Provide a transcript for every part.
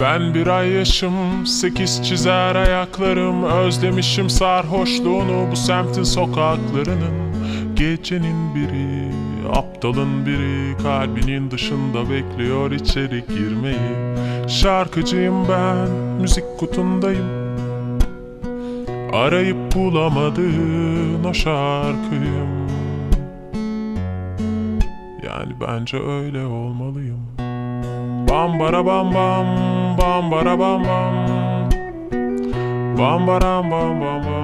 Ben bir ay yaşım, sekiz çizer ayaklarım. Özlemişim sarhoşluğunu bu semtin sokaklarının. Gecenin biri, aptalın biri. Kalbinin dışında bekliyor içeri girmeyi. Şarkıcıyım ben, müzik kutundayım. Arayıp bulamadığın o şarkıyım. Yani bence öyle olmalıyım Bam bara bam bam bam bara bam bam. Bam bam bam bam bam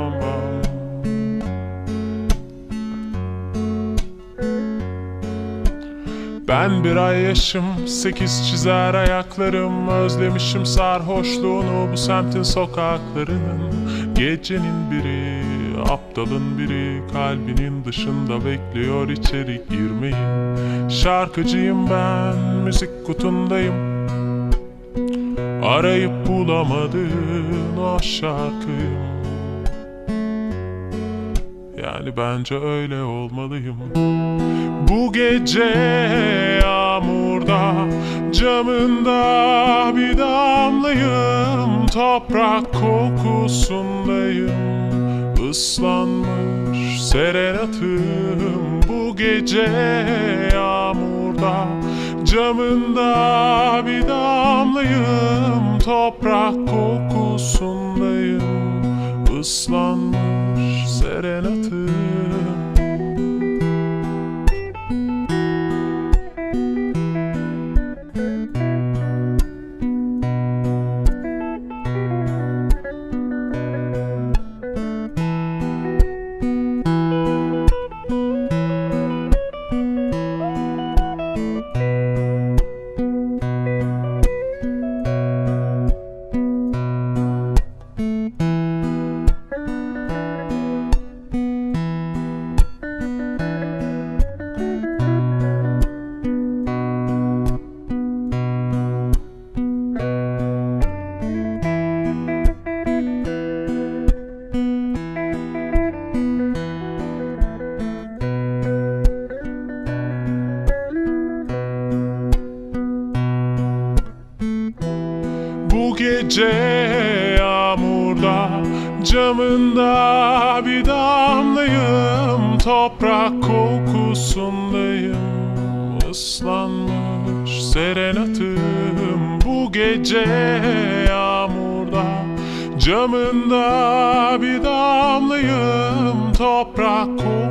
Ben bir ay yaşım, sekiz çizer ayaklarım Özlemişim sarhoşluğunu bu semtin sokaklarının. Gecenin biri, aptalın biri Kalbinin dışında bekliyor içeri girmeyi. Şarkıcıyım ben, müzik kutundayım. Arayıp bulamadığın o şarkıyım Yani bence öyle olmalıyım. Bu gece yağmurda Camında bir damlayım. Toprak kokusundayım. Islanmış serenatım. Bu gece yağmurda Camında bir damlayım. Toprak kokusundayım. Islanmış Gece yağmurda Camında bir damlayım Toprak kokusundayım Islanmış serenatım. Bu gece yağmurda Camında bir damlayım Toprak kokusundayım